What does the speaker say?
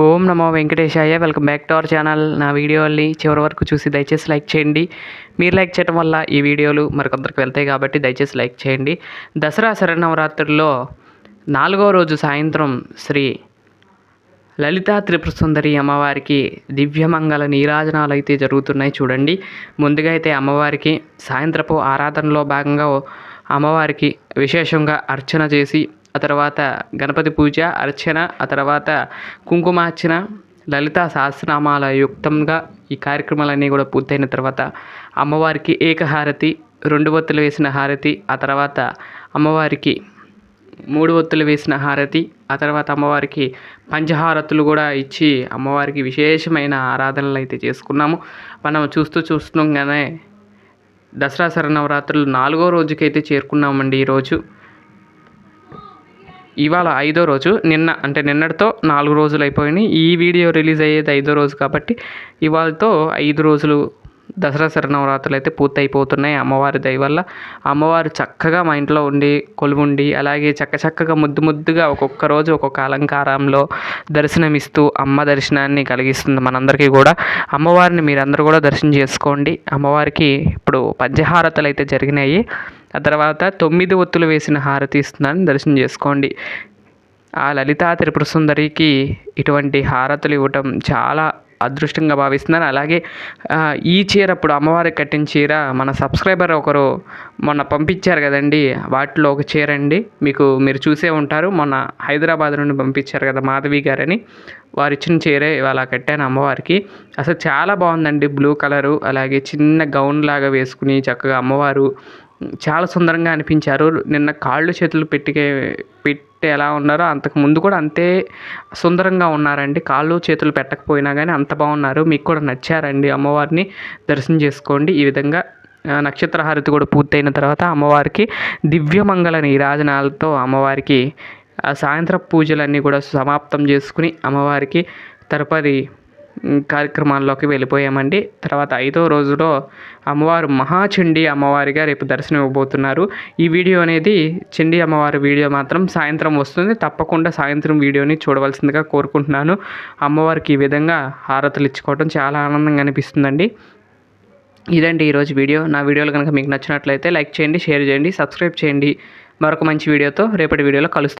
ఓం నమో వెంకటేశాయ. Welcome back to our channel నా వీడియోని చివరి వరకు చూసి దయచేసి లైక్ చేయండి. మీరు లైక్ చేయడం వల్ల ఈ వీడియోలు మరికొందరికి వెళ్తాయి కాబట్టి దయచేసి లైక్ చేయండి. దసరా శరణవరాత్రుల్లో నాలుగో రోజు సాయంత్రం శ్రీ లలితా త్రిపుర సుందరి అమ్మవారికి దివ్యమంగళ నీరాజనాలు అయితే జరుగుతున్నాయి చూడండి. ముందుగా అయితే అమ్మవారికి సాయంత్రపు ఆరాధనలో భాగంగా అమ్మవారికి విశేషంగా అర్చన చేసి ఆ తర్వాత గణపతి పూజ అర్చన ఆ తర్వాత కుంకుమార్చన లలిత సహస్రనామాల యుక్తంగా ఈ కార్యక్రమాలన్నీ కూడా పూర్తయిన తర్వాత అమ్మవారికి ఏకహారతి రెండు ఒత్తులు వేసిన హారతి ఆ తర్వాత అమ్మవారికి మూడు ఒత్తులు వేసిన హారతి ఆ తర్వాత అమ్మవారికి పంచహారతులు కూడా ఇచ్చి అమ్మవారికి విశేషమైన ఆరాధనలు అయితే చేసుకున్నాము. మనం చూస్తూ చూస్తుండగానే దసరా శరన్నవరాత్రులు నాలుగో రోజుకైతే చేరుకున్నామండి ఈరోజు. ఇవాళ ఐదో రోజు నిన్న అంటే నిన్నటితో నాలుగు రోజులు అయిపోయినాయి. ఈ వీడియో రిలీజ్ అయ్యేది ఐదో రోజు కాబట్టి ఇవాళతో ఐదు రోజులు దసరా శరణవరాత్రులు అయితే పూర్తయిపోతున్నాయి అమ్మవారి దయ వల్ల. అమ్మవారు చక్కగా మా ఇంట్లో ఉండి కొలువుండి అలాగే చక్క చక్కగా ముద్దు ముద్దుగా ఒక్కొక్క రోజు ఒక్కొక్క అలంకారంలో దర్శనమిస్తూ అమ్మ దర్శనాన్ని కలిగిస్తుంది మనందరికీ కూడా. అమ్మవారిని మీరందరూ కూడా దర్శనం చేసుకోండి. అమ్మవారికి ఇప్పుడు పంచహారతలు అయితే జరిగినాయి. ఆ తర్వాత తొమ్మిది ఒత్తులు వేసిన హారతి ఇస్తుందని దర్శనం చేసుకోండి. ఆ లలితా త్రిపుర సుందరికి ఇటువంటి హారతులు ఇవ్వటం చాలా అదృష్టంగా భావిస్తున్నాను అలాగే ఈ చీర అప్పుడు అమ్మవారికి కట్టిన చీర మన సబ్స్క్రైబర్ ఒకరు మొన్న పంపించారు కదండి. వాటిలో ఒక చీర అండి. మీకు మీరు చూసే ఉంటారు. మొన్న హైదరాబాద్ నుండి పంపించారు కదా మాధవి గారని. వారు ఇచ్చిన చీరే ఇవాళ కట్టాను అమ్మవారికి. అసలు చాలా బాగుందండి. బ్లూ కలరు అలాగే చిన్న గౌన్ లాగా వేసుకుని చక్కగా అమ్మవారు చాలా సుందరంగా అనిపించారు. నిన్న కాళ్ళు చేతులు పెట్టికే పెట్టి ఎలా ఉన్నారో అంతకు ముందు కూడా అంతే సుందరంగా ఉన్నారండి. కాళ్ళు చేతులు పెట్టకపోయినా కానీ అంత బాగున్నారు. మీకు కూడా నచ్చారండి అమ్మవారిని దర్శనం చేసుకోండి. ఈ విధంగా నక్షత్రహారతి నక్షత్ర కూడా పూర్తయిన తర్వాత అమ్మవారికి దివ్యమంగళ నీరాజనాలతో అమ్మవారికి సాయంత్ర సాయంత్రం పూజలన్నీ కూడా సమాప్తం చేసుకుని అమ్మవారికి తరపరి కార్యక్రమాల్లోకి వెళ్ళిపోయామండి. తర్వాత ఐదో రోజులో అమ్మవారు మహాచండీ అమ్మవారిగా రేపు దర్శనం ఇవ్వబోతున్నారు. ఈ వీడియో అనేది చండీ అమ్మవారి వీడియో మాత్రం సాయంత్రం వస్తుంది. తప్పకుండా సాయంత్రం వీడియోని చూడవలసిందిగా కోరుకుంటున్నాను. అమ్మవారికి ఈ విధంగా హారతులు ఇచ్చుకోవడం చాలా ఆనందంగా అనిపిస్తుందండి. ఇదండి ఈరోజు వీడియో. నా వీడియోలు కనుక మీకు నచ్చినట్లయితే లైక్ చేయండి షేర్ చేయండి సబ్స్క్రైబ్ చేయండి. మరొక మంచి వీడియోతో రేపటి వీడియోలో కలుస్తాను